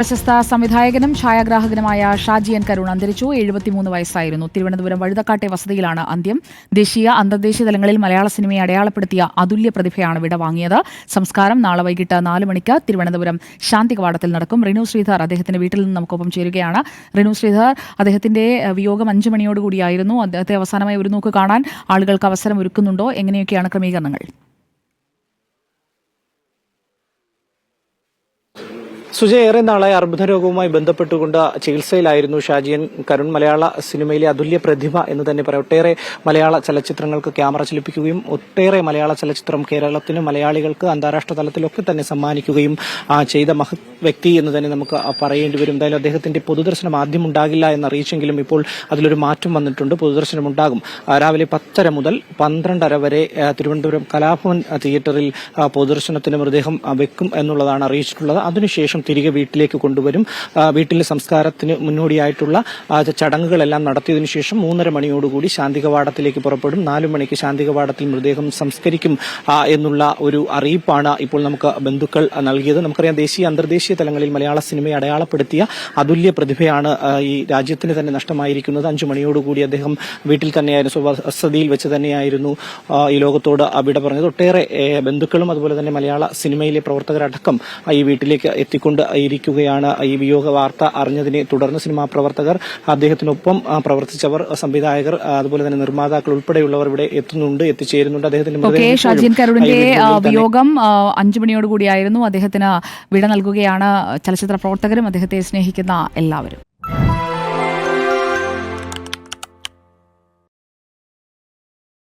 പ്രശസ്ത സംവിധായകനും ഛായാഗ്രാഹകനുമായ ഷാജി എൻ കരുൺ അന്തരിച്ചു. എഴുപത്തിമൂന്ന് വയസ്സായിരുന്നു. തിരുവനന്തപുരം വഴുതക്കാട്ടെ വസതിയിലാണ് അന്ത്യം. ദേശീയ അന്തർദേശീയ തലങ്ങളിൽ മലയാള സിനിമയെ അടയാളപ്പെടുത്തിയ അതുല്യ പ്രതിഭയാണ് വിടവാങ്ങിയത് സംസ്കാരം നാളെ വൈകിട്ട് നാല് മണിക്ക് തിരുവനന്തപുരം ശാന്തി കവാടത്തിൽ നടക്കും. റിനു ശ്രീധർ അദ്ദേഹത്തിന്റെ വീട്ടിൽ നിന്ന് നമുക്കൊപ്പം ചേരുകയാണ്. റിനു ശ്രീധർ അദ്ദേഹത്തിന്റെ വിയോഗം അഞ്ചു മണിയോടുകൂടിയായിരുന്നു. അദ്ദേഹത്തെ അവസാനമായി ഒരു നോക്ക് കാണാൻ ആളുകൾക്ക് അവസരം ഒരുക്കുന്നുണ്ടോ? എങ്ങനെയൊക്കെയാണ് ക്രമീകരണങ്ങൾ? സുജയ ഏറെ നാളായി അർബുദ രോഗവുമായി ബന്ധപ്പെട്ടുകൊണ്ട് ചികിത്സയിലായിരുന്നു ഷാജിയൻ. കരുൺ മലയാള സിനിമയിലെ അതുല്യ പ്രതിഭ എന്ന് തന്നെ പറയാം. ഒട്ടേറെ മലയാള ചലച്ചിത്രങ്ങൾക്ക് ക്യാമറ ചലിപ്പിക്കുകയും ഒട്ടേറെ മലയാള ചലച്ചിത്രം കേരളത്തിന് മലയാളികൾക്ക് അന്താരാഷ്ട്ര തലത്തിലൊക്കെ തന്നെ സമ്മാനിക്കുകയും ചെയ്ത മഹത് വ്യക്തി എന്ന് തന്നെ നമുക്ക് പറയേണ്ടി വരും. എന്തായാലും അദ്ദേഹത്തിന്റെ പൊതുദർശനം ആദ്യം ഉണ്ടാകില്ല എന്നറിയിച്ചെങ്കിലും ഇപ്പോൾ അതിലൊരു മാറ്റം വന്നിട്ടുണ്ട്. പൊതുദർശനം ഉണ്ടാകും. രാവിലെ പത്തര മുതൽ പന്ത്രണ്ടര വരെ തിരുവനന്തപുരം കലാഭവൻ തിയേറ്ററിൽ പൊതുദർശനത്തിന് മൃതദേഹം വെക്കും എന്നുള്ളതാണ് അറിയിച്ചിട്ടുള്ളത്. അതിനുശേഷം തിരികെ വീട്ടിലേക്ക് കൊണ്ടുവരും. വീട്ടിലെ സംസ്കാരത്തിന് മുന്നോടിയായിട്ടുള്ള ചടങ്ങുകളെല്ലാം നടത്തിയതിനു ശേഷം മൂന്നര മണിയോടുകൂടി ശാന്തികവാടത്തിലേക്ക് പുറപ്പെടും. നാലു മണിക്ക് ശാന്തികവാടത്തിൽ മൃതദേഹം സംസ്കരിക്കും എന്നുള്ള ഒരു അറിയിപ്പാണ് ഇപ്പോൾ നമുക്ക് ബന്ധുക്കൾ നൽകിയത്. നമുക്കറിയാം ദേശീയ അന്തർദേശീയ തലങ്ങളിൽ മലയാള സിനിമയെ അടയാളപ്പെടുത്തിയ അതുല്യ പ്രതിഭയാണ് ഈ രാജ്യത്തിന് തന്നെ നഷ്ടമായിരിക്കുന്നത്. അഞ്ചു മണിയോടുകൂടി അദ്ദേഹം വീട്ടിൽ തന്നെയായിരുന്നു സ്വസതിയിൽ വെച്ച് തന്നെയായിരുന്നു ഈ ലോകത്തോട് അവിടെ പറഞ്ഞത്. ഒട്ടേറെ ബന്ധുക്കളും അതുപോലെ തന്നെ മലയാള സിനിമയിലെ പ്രവർത്തകരടക്കം ഈ വീട്ടിലേക്ക് എത്തിക്കൊണ്ട് ഇരിക്കുകയാണ് ഈ വിയോഗ വാർത്ത അറിഞ്ഞതിനെ തുടർന്ന് സിനിമാ പ്രവർത്തകർ അദ്ദേഹത്തിനൊപ്പം പ്രവർത്തിച്ചവർ സംവിധായകർ അതുപോലെ തന്നെ നിർമ്മാതാക്കൾ ഉൾപ്പെടെയുള്ളവർ ഇവിടെ എത്തുന്നുണ്ട് എത്തിച്ചേരുന്നുണ്ട്. അദ്ദേഹത്തിന്റെ ഷാജിൻ കരുടിന്റെ വിയോഗം അഞ്ചു മണിയോടുകൂടിയായിരുന്നു. അദ്ദേഹത്തിന് വിട നൽകുകയാണ് ചലച്ചിത്ര പ്രവർത്തകരും അദ്ദേഹത്തെ സ്നേഹിക്കുന്ന എല്ലാവരും.